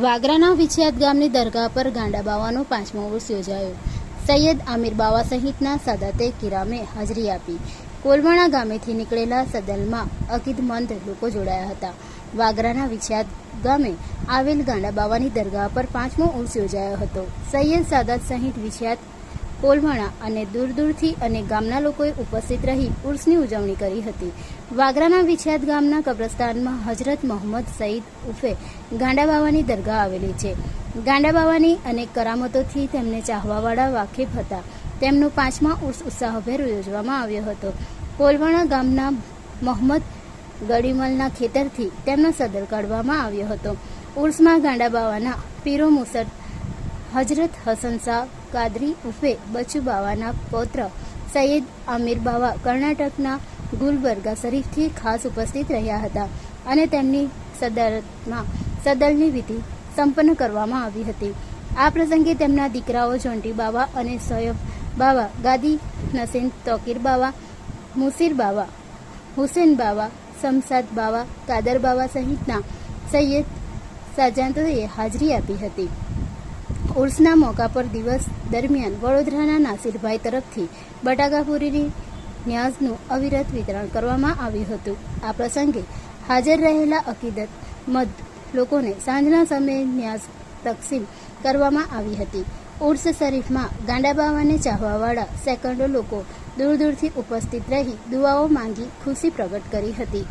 વાગરાના વિછિયાત ગામની દરગાહ પર ગાંડા બાવાનો પાંચમો ઉર્સ યોજાયો. સૈયદ આમિર બાવા સહિતના સાદાતે કિરામે હાજરી આપી. કોલવાણા ગામેથી નીકળેલા સદલમાં અકીદમંદ લોકો જોડાયા હતા. વાગરાના વિછિયાત ગામે આવેલ ગાંડા બાવાની દરગાહ પર પાંચમો ઉર્સ યોજાયો હતો. સૈયદ સાદાત સહિત વિછિયાત કોલવાણા અને દૂર દૂરથી અને ગામના લોકોએ ઉપસ્થિત રહી ઉર્સની ઉજવણી કરી હતી. વાગરાના વિછાદ ગામના કબ્રસ્તાનમાં હજરત મોહમ્મદ સઈદ ઉફે ગાંડા બાવાની દરગાહ આવેલી છે. ગાંડા બાવાની અનેક કરામતોથી તેમને ચાહવાવાળા વાકેફ હતા. તેમનો પાંચમા ઉર્સ ઉત્સાહભેર યોજવામાં આવ્યો હતો. કોલવાણા ગામના મોહમ્મદ ગડીમલના ખેતરથી તેમનો સદર કાઢવામાં આવ્યો હતો. ઉર્સમાં ગાંડા બાવાના પીરો મુસર હજરત હસન શાહ કાદરી ઉફે બચુ બાવાના પૌત્ર સૈયદ આમિર બાવા કર્ણાટકના ગુલબર્ગા શરીફથી ખાસ ઉપસ્થિત રહ્યા હતા અને તેમની સદરમાં સદલની વિધિ સંપન્ન કરવામાં આવી હતી. આ પ્રસંગે તેમના દીકરાઓ જોન્ટી બાવા અને સોયબ બાવા, ગાદી નસીન તોકીર બાવા, મુસીર બાવા, હુસેન બાવા સમસાદ બાવા, કાદર બાવા સહિતના સૈયદ સાજાંતોએ હાજરી આપી હતી. ઉર્સના મોકા પર દિવસ દરમિયાન વડોદરાના નાસિરભાઈ તરફથી બટાકાપુરીની ન્યાઝનું અવિરત વિતરણ કરવામાં આવ્યું હતું. આ પ્રસંગે હાજર રહેલા અકીદત મદ લોકોને સાંજના સમયે ન્યાઝ તકસીમ કરવામાં આવી હતી. ઉર્સ શરીફમાં ગાંડા બાવાને ચાહવાવાળા સેકન્ડો લોકો દૂર દૂરથી ઉપસ્થિત રહી દુઆઓ માંગી ખુશી પ્રગટ કરી હતી.